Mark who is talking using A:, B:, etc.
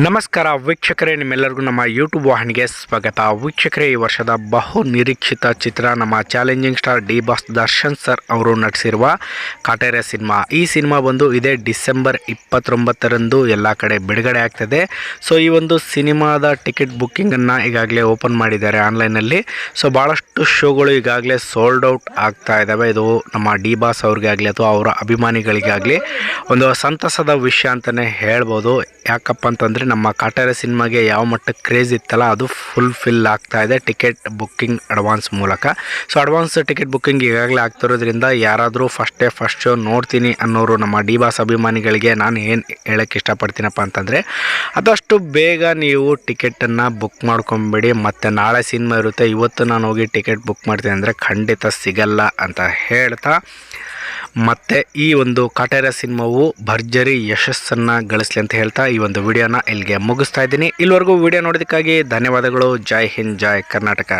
A: ನಮಸ್ಕಾರ ವೀಕ್ಷಕರೇ, ನಿಮ್ಮೆಲ್ಲರಿಗೂ ನಮ್ಮ ಯೂಟ್ಯೂಬ್ ವಾಹಿನಿಗೆ ಸ್ವಾಗತ. ವೀಕ್ಷಕರೇ, ಈ ವರ್ಷದ ಬಹು ನಿರೀಕ್ಷಿತ ಚಿತ್ರ ನಮ್ಮ challenging star D boss Darshan sir ಅವರು ನಟಿಸಿರುವ ಕಾಟೇರ ಸಿನಿಮಾ. ಈ ಸಿನಿಮಾ ಬಂದು ಇದೇ ಡಿಸೆಂಬರ್ ಇಪ್ಪತ್ತೊಂಬತ್ತರಂದು ಎಲ್ಲ ಕಡೆ ಬಿಡುಗಡೆ ಆಗ್ತದೆ. ಸೊ ಈ ಒಂದು ಸಿನಿಮಾದ ಟಿಕೆಟ್ ಬುಕ್ಕಿಂಗನ್ನು ಈಗಾಗಲೇ ಓಪನ್ ಮಾಡಿದ್ದಾರೆ ಆನ್ಲೈನಲ್ಲಿ. ಸೊ ಭಾಳಷ್ಟು ಶೋಗಳು ಈಗಾಗಲೇ ಸೋಲ್ಡ್ ಔಟ್ ಆಗ್ತಾ ಇದ್ದಾವೆ ಇದು ನಮ್ಮ ಡಿ ಬಾಸ್ ಅವ್ರಿಗಾಗಲಿ ಅಥವಾ ಅವರ ಅಭಿಮಾನಿಗಳಿಗಾಗಲಿ ಒಂದು ಸಂತಸದ ವಿಷಯ ಅಂತಲೇ ಹೇಳ್ಬೋದು. ಯಾಕಪ್ಪ ಅಂತಂದರೆ ನಮ್ಮ ಕಾಟಾರ ಸಿನಿಮಾಗೆ ಯಾವ ಮಟ್ಟಕ್ಕೆ ಕ್ರೇಜ್ ಇತ್ತಲ್ಲ, ಅದು ಫುಲ್ ಫಿಲ್ ಆಗ್ತಾ ಇದೆ ಟಿಕೆಟ್ ಬುಕ್ಕಿಂಗ್ ಅಡ್ವಾನ್ಸ್ ಮೂಲಕ. ಸೊ ಅಡ್ವಾನ್ಸ್ ಟಿಕೆಟ್ ಬುಕ್ಕಿಂಗ್ ಈಗಾಗಲೇ ಆಗ್ತಿರೋದ್ರಿಂದ ಯಾರಾದರೂ ಫಸ್ಟ್ ಡೇ ಫಸ್ಟ್ ಶೋ ನೋಡ್ತೀನಿ ಅನ್ನೋರು ನಮ್ಮ ಡಿ ಬಾಸ್ ಅಭಿಮಾನಿಗಳಿಗೆ ನಾನು ಏನು ಹೇಳೋಕ್ಕೆ ಇಷ್ಟಪಡ್ತೀನಪ್ಪ ಅಂತಂದರೆ ಅದಷ್ಟು ಬೇಗ ನೀವು ಟಿಕೆಟನ್ನು ಬುಕ್ ಮಾಡ್ಕೊಂಬಿಡಿ, ಮತ್ತು ನಾಳೆ ಸಿನಿಮಾ ಇರುತ್ತೆ, ಇವತ್ತು ನಾನು ಹೋಗಿ ಟಿಕೆಟ್ ಬುಕ್ ಮಾಡ್ತೀನಿ ಅಂದರೆ ಖಂಡಿತ ಸಿಗಲ್ಲ ಅಂತ ಹೇಳ್ತಾ ಮತ್ತು ಈ ಒಂದು ಕಾಟೇರ ಸಿನಿಮಾವು ಭರ್ಜರಿ ಯಶಸ್ಸನ್ನು ಗಳಿಸಲಿ ಅಂತ ಹೇಳ್ತಾ ಈ ಒಂದು ವಿಡಿಯೋನ ಇಲ್ಲಿಗೆ ಮುಗಿಸ್ತಾ ಇದ್ದೀನಿ. ಇಲ್ಲಿವರೆಗೂ ವಿಡಿಯೋ ನೋಡೋದಕ್ಕಾಗಿ ಧನ್ಯವಾದಗಳು. ಜೈ ಹಿಂದ್, ಜೈ ಕರ್ನಾಟಕ.